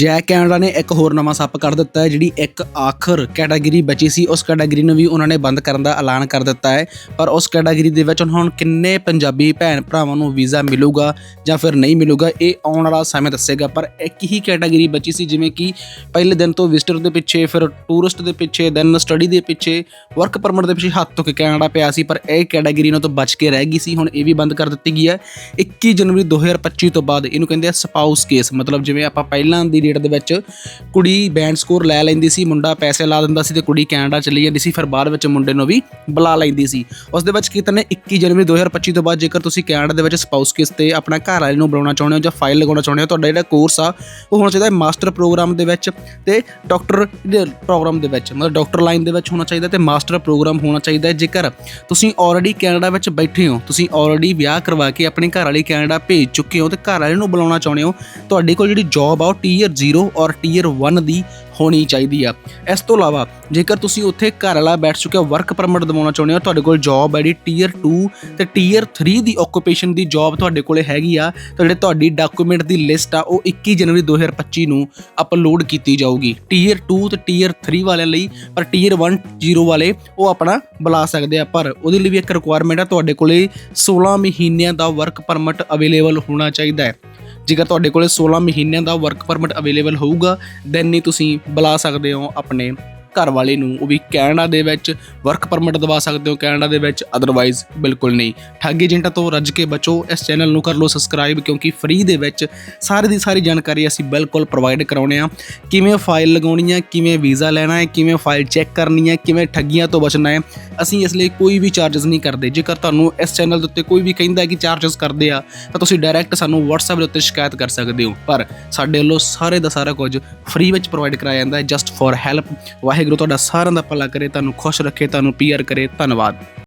ਜੈ ਕੈਨੇਡਾ ਨੇ ਇੱਕ ਹੋਰ ਨਵਾਂ ਸੱਪ ਕੱਢ ਦਿੱਤਾ ਹੈ, ਜਿਹੜੀ ਇੱਕ ਆਖਰ ਕੈਟਾਗਰੀ ਬਚੀ ਸੀ। ਉਸ ਕੈਟਾਗਰੀ ਨੂੰ ਵੀ ਉਹਨਾਂ ਨੇ ਬੰਦ ਕਰਨ ਦਾ ਐਲਾਨ ਕਰ ਦਿੱਤਾ ਹੈ। ਪਰ ਉਸ ਕੈਟਾਗਰੀ ਦੇ ਵਿੱਚ ਹੁਣ ਕਿੰਨੇ ਪੰਜਾਬੀ ਭੈਣ ਭਰਾਵਾਂ ਨੂੰ ਵੀਜ਼ਾ ਮਿਲੂਗਾ ਜਾਂ ਫਿਰ ਨਹੀਂ ਮਿਲੂਗਾ, ਇਹ ਆਉਣ ਵਾਲਾ ਸਮੇਂ ਦੱਸੇਗਾ। ਪਰ ਇੱਕ ਹੀ ਕੈਟਾਗਰੀ ਬਚੀ ਸੀ, ਜਿਵੇਂ ਕਿ ਪਹਿਲੇ ਦਿਨ ਤੋਂ ਵਿਜ਼ਟਰ ਦੇ ਪਿੱਛੇ, ਫਿਰ ਟੂਰਿਸਟ ਦੇ ਪਿੱਛੇ ਦੈਨ ਸਟੱਡੀ ਦੇ ਪਿੱਛੇ ਵਰਕ ਪਰਮਿਟ ਦੇ ਪਿੱਛੇ ਹੱਥ ਧੋ ਕੇ ਕੈਨੇਡਾ ਪਿਆ ਸੀ। ਪਰ ਇਹ ਕੈਟਾਗਰੀ ਇਹਨਾਂ ਤੋਂ ਬਚ ਕੇ ਰਹਿ ਗਈ ਸੀ, ਹੁਣ ਇਹ ਵੀ ਬੰਦ ਕਰ ਦਿੱਤੀ ਗਈ ਹੈ। 21 ਜਨਵਰੀ 2025 ਤੋਂ ਬਾਅਦ ਇਹਨੂੰ ਕਹਿੰਦੇ ਆ ਸਪਾਊਸ ਕੇਸ ਮਤਲਬ ਜਿਵੇਂ ਆਪਾਂ ਪਹਿਲਾਂ ਦੀ ਡੇਟ ਦੇ ਵਿੱਚ ਕੁੜੀ ਬੈਂਡ ਸਕੋਰ ਲੈ ਲੈਂਦੀ ਸੀ, ਮੁੰਡਾ ਪੈਸੇ ਲਾ ਦਿੰਦਾ ਸੀ ਤੇ ਕੁੜੀ ਕੈਨੇਡਾ ਚਲੀ ਜਾਂਦੀ ਸੀ, ਫਿਰ ਬਾਅਦ ਵਿੱਚ ਮੁੰਡੇ ਨੂੰ ਵੀ ਬੁਲਾ ਲੈਂਦੀ ਸੀ ਉਸ ਦੇ ਵਿੱਚ ਕੀ ਕਹਿੰਦੇ 21 ਜਨਵਰੀ 2025 ਤੋਂ ਬਾਅਦ ਜੇਕਰ ਤੁਸੀਂ ਕੈਨੇਡਾ ਦੇ ਵਿੱਚ ਸਪਾਊਸ ਕਿਸ਼ ਤੇ ਆਪਣਾ ਘਰ ਵਾਲੇ ਨੂੰ ਬੁਲਾਉਣਾ ਚਾਹੁੰਦੇ ਹੋ ਜਾਂ ਫਾਈਲ ਲਗਾਉਣਾ ਚਾਹੁੰਦੇ ਹੋ, ਤੁਹਾਡਾ ਜਿਹੜਾ ਕੋਰਸ ਆ, ਉਹ ਹੋਣਾ ਚਾਹੀਦਾ ਹੈ ਮਾਸਟਰ ਪ੍ਰੋਗਰਾਮ ਦੇ ਵਿੱਚ ਤੇ ਡਾਕਟਰ ਪ੍ਰੋਗਰਾਮ ਦੇ ਵਿੱਚ, ਮਤਲਬ ਡਾਕਟਰ ਲਾਈਨ ਦੇ ਵਿੱਚ ਹੋਣਾ ਚਾਹੀਦਾ ਤੇ ਮਾਸਟਰ ਪ੍ਰੋਗਰਾਮ ਹੋਣਾ ਚਾਹੀਦਾ ਹੈ। ਜੇਕਰ ਤੁਸੀਂ ਆਲਰੇਡੀ ਕੈਨੇਡਾ ਵਿੱਚ ਬੈਠੇ ਹੋ, ਤੁਸੀਂ ਆਲਰੇਡੀ ਵਿਆਹ ਕਰਵਾ ਕੇ ਆਪਣੇ ਘਰ ਵਾਲੀ ਕੈਨੇਡਾ ਭੇਜ ਚੁੱਕੇ ਹੋ ਤੇ ਘਰ ਵਾਲੇ ਨੂੰ ਬੁਲਾਉਣਾ ਚਾਹੁੰਦੇ ਹੋ, ਤੁਹਾਡੇ ਕੋਲ ਜਿਹੜੀ ਜੌਬ ਆ ਉਹ ਟੀਅਰ 0 ਔਰ ਟੀਅਰ 1 ਦੀ ਹੋਣੀ ਚਾਹੀਦੀ ਆ। ਇਸ ਤੋਂ ਇਲਾਵਾ ਜੇਕਰ ਤੁਸੀਂ ਉੱਥੇ ਘਰ ਵਾਲਾ ਬੈਠ ਚੁੱਕਿਆ ਵਰਕ ਪਰਮਿਟ ਦਿਵਾਉਣਾ ਚਾਹੁੰਦੇ ਹੋ, ਤੁਹਾਡੇ ਕੋਲ ਜੌਬ ਹੈ ਜਿਹੜੀ ਟੀਅਰ 2 ਤੇ ਟੀਅਰ 3 ਦੀ ਓਕੂਪੇਸ਼ਨ ਦੀ ਜੌਬ ਤੁਹਾਡੇ ਕੋਲੇ ਹੈਗੀ ਆ, ਤਾਂ ਜਿਹੜੇ ਤੁਹਾਡੀ ਡਾਕੂਮੈਂਟ ਦੀ ਲਿਸਟ ਆ, ਉਹ 21 ਜਨਵਰੀ 2025 ਨੂੰ ਅਪਲੋਡ ਕੀਤੀ ਜਾਊਗੀ। ਟੀਅਰ 2 ਤੇ ਟੀਅਰ 3 ਵਾਲਿਆਂ ਲਈ, ਪਰ ਟੀਅਰ 1 0 ਵਾਲੇ ਉਹ ਆਪਣਾ ਬੁਲਾ ਸਕਦੇ ਆ, ਪਰ ਉਹਦੇ ਲਈ ਵੀ ਇੱਕ ਰਿਕੁਆਇਰਮੈਂਟ ਆ, ਤੁਹਾਡੇ ਕੋਲੇ 16 ਮਹੀਨਿਆਂ ਦਾ ਵਰਕ ਪਰਮਿਟ ਅਵੇਲੇਬਲ ਹੋਣਾ ਚਾਹੀਦਾ ਹੈ। ਜੇਕਰ ਤੁਹਾਡੇ ਕੋਲੇ 16 ਮਹੀਨਿਆਂ ਦਾ ਵਰਕ ਪਰਮਿਟ ਅਵੇਲੇਬਲ ਹੋਊਗਾ ਦੈਨ ਹੀ ਤੁਸੀਂ ਬੁਲਾ ਸਕਦੇ ਹੋ ਆਪਣੇ ਘਰ ਵਾਲੇ ਨੂੰ ਉਹ ਵੀ ਕੈਨੇਡਾ ਦੇ ਵਿੱਚ ਵਰਕ ਪਰਮਿਟ ਦਵਾ ਸਕਦੇ ਹੋ, ਕੈਨੇਡਾ ਦੇ ਵਿੱਚ ਅਦਰਵਾਈਜ਼ ਬਿਲਕੁਲ ਨਹੀਂ। ਠੱਗੀ ਏਜੰਟਾਂ ਤੋਂ ਰੱਜ ਕੇ ਬਚੋ, ਇਸ ਚੈਨਲ ਨੂੰ ਕਰ ਲਓ ਸਬਸਕ੍ਰਾਈਬ ਕਿਉਂਕਿ ਫ੍ਰੀ ਦੇ ਵਿੱਚ ਸਾਰੀ ਦੀ ਸਾਰੀ ਜਾਣਕਾਰੀ ਅਸੀਂ ਬਿਲਕੁਲ ਪ੍ਰੋਵਾਈਡ ਕਰਾਉਨੇ ਆ। ਕਿਵੇਂ ਫਾਈਲ ਲਗਾਉਣੀ ਹੈ ਕਿਵੇਂ ਵੀਜ਼ਾ ਲੈਣਾ ਹੈ, ਕਿਵੇਂ ਫਾਈਲ ਚੈੱਕ ਕਰਨੀ ਹੈ, ਕਿਵੇਂ ਠੱਗੀਆਂ ਤੋਂ ਬਚਣਾ ਹੈ, ਅਸੀਂ ਇਸ ਲਈ ਕੋਈ ਵੀ ਚਾਰजेस ਨਹੀਂ ਕਰਦੇ। ਜੇਕਰ ਤੁਹਾਨੂੰ ਇਸ ਚੈਨਲ ਦੇ ਉੱਤੇ ਕੋਈ ਵੀ ਕਹਿੰਦਾ ਕਿ ਚਾਰजेस ਕਰਦੇ ਆ, ਤਾਂ ਤੁਸੀਂ ਡਾਇਰੈਕਟ ਸਾਨੂੰ WhatsApp ਦੇ ਉੱਤੇ ਸ਼ਿਕਾਇਤ ਕਰ ਸਕਦੇ ਹੋ। ਪਰ ਸਾਡੇ ਵੱਲੋਂ ਸਾਰੇ ਦਾ ਸਾਰਾ ਕੁਝ ਫ੍ਰੀ ਵਿੱਚ ਪ੍ਰੋਵਾਈਡ ਕਰਾਇਆ ਜਾਂਦਾ ਹੈ ਜਸਟ ਫॉर ਹੈਲਪ ਵਾਹਿ ਵਾਹਿਗੁਰੂ ਤੁਹਾਡਾ ਸਾਰਿਆਂ ਦਾ ਭਲਾ ਕਰੇ ਤੁਹਾਨੂੰ ਖੁਸ਼ ਰੱਖੇ ਤੁਹਾਨੂੰ ਪੀਆਰ ਕਰੇ। ਧੰਨਵਾਦ।